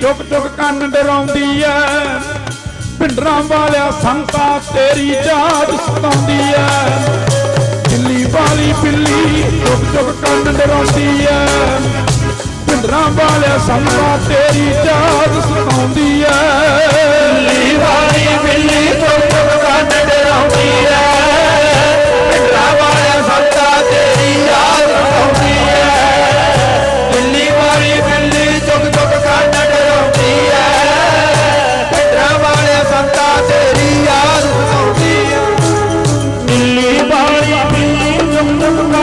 ਚੁੱਕ ਚੁੱਕ ਕੰਨ ਡਰਾਉਂਦੀ ਐ। ਪਿੰਡਰਾਂ ਵਾਲਿਆ ਸੰਤਾ ਤੇਰੀ ਜਾਤ ਸਤਾਉਂਦੀ ਐ। ਦਿੱਲੀ ਵਾਲੀ ਬਿੱਲੀ ਚੁੱਕ ਚੁੱਕ ਕੰਨ ਡਰਾਉਂਦੀ ਐ। ਪਿੰਡਰਾਂ ਵਾਲਿਆ ਸੰਤਾ ਤੇਰੀ ਜਾਤ ਸਤਾਉਂਦੀ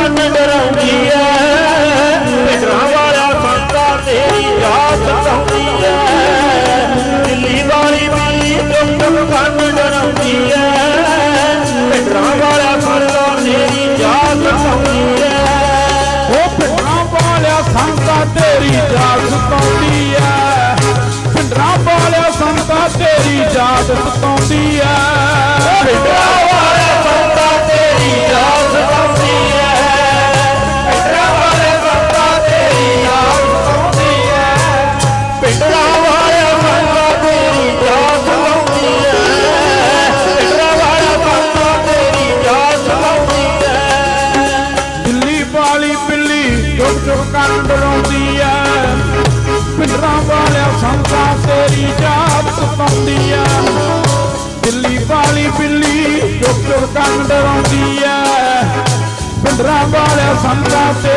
ਚੁੱਕ ਕੰਨ ਡਰਾਉਂਦੀ ਐ। ਪਿੰਡਰਾਂ ਵਾਲਿਆ ਸੰਤਾ ਤੇਰੀ ਯਾਦ ਸਤਾਉਂਦੀ ਐ। ਦਿੱਲੀ ਵਾਲੀ ਬਿੱਲੀ ਚੁੱਕ ਚੁੱਕ ਕੰਨ ਡਰਾਉਂਦੀ ਐ। ਪਿੰਡਰਾਂ ਵਾਲਿਆ ਸੰਤਾ ਤੇਰੀ ਯਾਦ ਸਤਾਉਂਦੀ ਐ। ਉਹ ਪਿੰਡਰਾਂ ਵਾਲਿਆ ਸੰਤਾ ਤੇਰੀ ਯਾਦ ਸਤਾਉਂਦੀ ਐ। ਪਿੰਡਰਾਂ ਵਾਲਿਆ ਸੰਤਾ ਤੇਰੀ ਯਾਦ ਸਤਾਉਂਦੀ ਐ। ਬਿੱਲੀ ਚੁੱਪ ਚੁੱਪ ਕੰਨ ਡਰਾਉਂਦੀ ਐ। ਪਿੰਡਰਾਂ ਵਾਲਿਆ ਸੰਤਾ ਤੇਰੀ ਯਾਦ ਸਤਾਉਂਦੀ ਐ। ਦਿੱਲੀ ਵਾਲੀ ਬਿੱਲੀ ਚੁੱਪ ਚੁੱਪ ਕੰਨ ਡਰਾਉਂਦੀ ਐ। ਪਿੰਡਰਾਂ ਵਾਲਿਆ ਸੰਤਾ ਤੇਰੀ